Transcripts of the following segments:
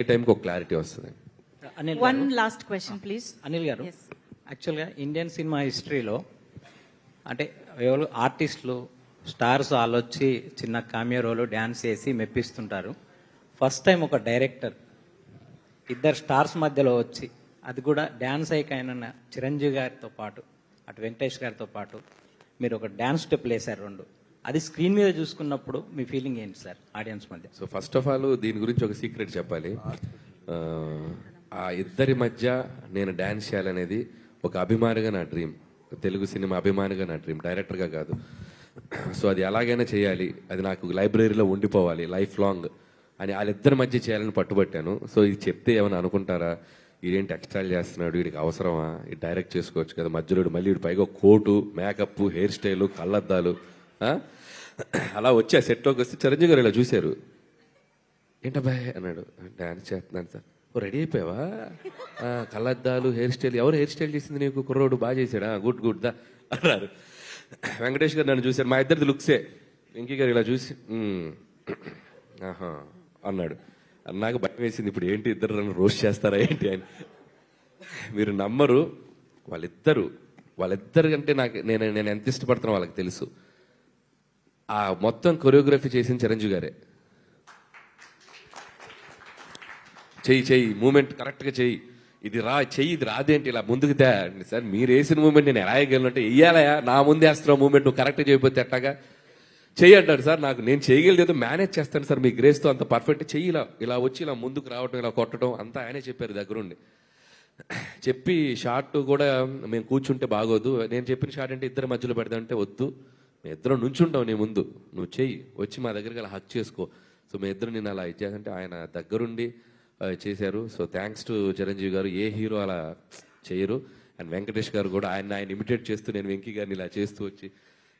ఈ టైంకి ఒక క్లారిటీ వస్తుంది. Anil one last question please Anil గారు. యాక్చువల్గా ఇండియన్ సినిమా హిస్టరీలో అంటే ఎవరు ఆర్టిస్టులు స్టార్స్ వాళ్ళు వచ్చి చిన్న కామియో రోలు డ్యాన్స్ చేసి మెప్పిస్తుంటారు. ఫస్ట్ టైం ఒక డైరెక్టర్ ఇద్దరు స్టార్స్ మధ్యలో వచ్చి అది కూడా డ్యాన్స్ అయిన చిరంజీవి గారితో పాటు అటు వెంకటేష్ గారితో పాటు మీరు ఒక డ్యాన్స్ స్టెప్ వేశారు రెండు. అది స్క్రీన్ మీద చూసుకున్నప్పుడు మీ ఫీలింగ్ ఏంటి సార్ ఆడియన్స్ మధ్య? సో ఫస్ట్ ఆఫ్ ఆల్ దీని గురించి ఒక సీక్రెట్ చెప్పాలి. ఆ, ఇద్దరి మధ్య నేను డాన్స్ చేయాలనేది ఒక అభిమానిగా నా డ్రీమ్. తెలుగు సినిమా అభిమానిగా నా డ్రీమ్ డైరెక్టర్గా కాదు. సో అది ఎలాగైనా చేయాలి అది నాకు లైబ్రరీలో ఉండిపోవాలి లైఫ్ లాంగ్ అని వాళ్ళిద్దరి మధ్య చేయాలని పట్టుబట్టాను. సో ఇది చెప్తే ఏమైనా అనుకుంటారా? ఈడేంటి ఎక్స్ట్రా చేస్తున్నాడు వీడికి అవసరమా? ఇది డైరెక్ట్ చేసుకోవచ్చు కదా. మధ్యలో మళ్ళీ వీడి పైగా కోటు మేకప్ హెయిర్ స్టైలు కళ్ళద్దాలు. అలా వచ్చి ఆ సెట్లోకి వస్తే చిరంజీవి గారు ఇలా చూశారు. ఏంటబ్బాయ్ అన్నాడు. డాన్స్ చేస్తున్నాను సార్. ఓ రెడీ అయిపోయావా? కళ్ళద్దాలు హెయిర్ స్టైల్. ఎవరు హెయిర్ స్టైల్ చేసింది నీకు? కుర్రోడు బాగా చేశాడా? గుడ్ గుడ్ దా అన్నారు. వెంకటేష్ గారు నన్ను చూశారు. మా ఇద్దరిది లుక్సే. వెంకీ గారు ఇలా చూసి ఆహా అన్నాడు. నాకు భయం వేసింది ఇప్పుడు ఏంటి ఇద్దరు నన్ను రోస్ట్ చేస్తారా ఏంటి అని. మీరు నమ్మరు. వాళ్ళిద్దరు వాళ్ళిద్దరు అంటే నాకు నేను నేను ఎంత ఇష్టపడుతున్నా వాళ్ళకి తెలుసు. ఆ మొత్తం కొరియోగ్రఫీ చేసిన చిరంజీవి గారే. చెయ్యి చెయ్యి మూమెంట్ కరెక్ట్గా చెయ్యి. ఇది రా చెయ్యి ఇది రాదేంటి ఇలా ముందుకు తే సార్ మీరు వేసిన మూమెంట్ నేను ఎలా వేయగలను అంటే నా ముందే వేస్తున్నావు మూమెంట్ నువ్వు కరెక్ట్గా చేయకపోతే ఎట్టాగా చెయ్యి అంటాడు సార్ నాకు నేను చేయగలిగేది మేనేజ్ చేస్తాను సార్ మీ గ్రేస్తో అంత పర్ఫెక్ట్ చెయ్యి ఇలా ఇలా వచ్చి ఇలా ముందుకు రావటం ఇలా కొట్టడం అంతా ఆయనే చెప్పారు దగ్గరుండి. చెప్పి షార్ట్ కూడా మేము కూర్చుంటే బాగోదు. నేను చెప్పిన షార్ట్ అంటే ఇద్దరు మధ్యలో పెడదామంటే వద్దు. మేము ఇద్దరం నుంచుంటాం నీ ముందు. నువ్వు చెయ్యి. వచ్చి మా దగ్గరికి అలా హక్ చేసుకో. సో మీ ఇద్దరు నేను అలా ఇచ్చేసంటే ఆయన దగ్గరుండి చేశారు. సో థ్యాంక్స్ టు చిరంజీవి గారు ఏ హీరో అలా చేయరు. అండ్ వెంకటేష్ గారు కూడా ఆయన ఆయన ఇమిటేట్ చేస్తూ నేను వెంకీ గారిని ఇలా చేస్తూ వచ్చి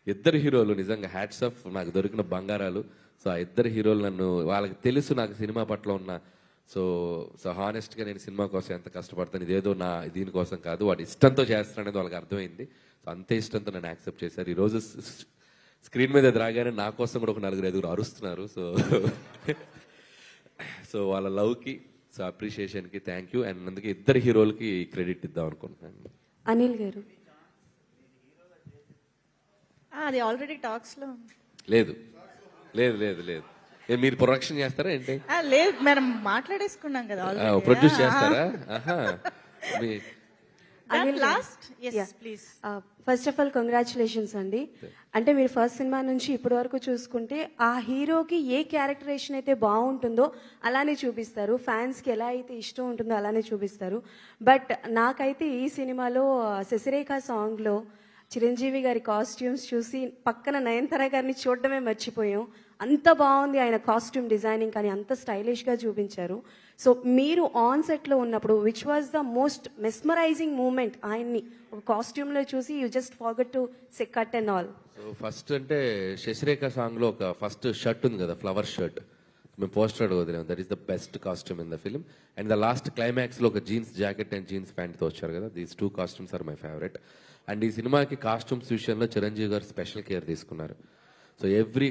ఇద్దరు హీరోలు నిజంగా హ్యాట్స్ ఆఫ్ నాకు దొరికిన బంగారాలు. సో ఆ ఇద్దరు హీరోలు నన్ను వాళ్ళకి తెలుసు నాకు సినిమా పట్ల ఉన్న సో సో హానెస్ట్గా నేను సినిమా కోసం ఎంత కష్టపడతాను ఇదేదో నా దీనికోసం కాదు వాడు ఇష్టంతో చేస్తాను అనేది వాళ్ళకి అర్థమైంది. సో అంతే ఇష్టంతో నన్ను యాక్సెప్ట్ చేశారు. ఈరోజు స్క్రీన్ మీద రాగానే నా కోసం కూడా ఒక నలుగురు ఐదుగురు అరుస్తున్నారు. సో సో వాళ్ళ లవ్కి సో అప్రిషియేషన్కి థ్యాంక్ యూ అండ్ అందుకే ఇద్దరు హీరోలకి క్రెడిట్ ఇద్దాం అనుకుంటున్నాను. అనిల్ గారు. అది ఆల్రెడీ టాక్స్లో లేదు. లేదు లేదు లేదు. మీరు ప్రొడక్షన్ చేస్తారా ఏంటి? ఆ, లేదు మనం మాట్లాడేసుకున్నాం కదా ప్రొడ్యూస్ చేస్తారా? ఫస్ట్ ఆఫ్ ఆల్ కంగ్రాచులేషన్స్ అండి. అంటే మీరు ఫస్ట్ సినిమా నుంచి ఇప్పటి వరకు చూసుకుంటే ఆ హీరోకి ఏ క్యారెక్టరేషన్ అయితే బాగుంటుందో అలానే చూపిస్తారు. ఫ్యాన్స్కి ఎలా అయితే ఇష్టం ఉంటుందో అలానే చూపిస్తారు. బట్ నాకైతే ఈ సినిమాలో శశిరేఖ సాంగ్లో చిరంజీవి గారి కాస్ట్యూమ్స్ చూసి పక్కన నయనతార గారిని చూడడమే మర్చిపోయాం. అంత బాగుంది ఆయన కాస్ట్యూమ్ డిజైనింగ్ కానీ అంత స్టైలిష్గా చూపించారు. సో మీరు ఆన్ సెట్లో ఉన్నప్పుడు which was the most mesmerising moment ఆయన్ని ఒక కాస్ట్యూమ్లో చూసి you just forgot to say cut and all so first అంటే శశిరేఖ సాంగ్లో ఒక ఫస్ట్ షర్ట్ ఉంది కదా ఫ్లవర్ షర్ట్ మేము poster వదిలేము that is the best costume in the film and the last క్లైమాక్స్లో ఒక జీన్స్ జాకెట్ అండ్ జీన్స్ ప్యాంట్తో వచ్చారు కదా these two costumes are my favourite and ఈ సినిమాకి కాస్ట్యూమ్స్ విషయంలో చిరంజీవి గారు స్పెషల్ కేర్ తీసుకున్నారు. So every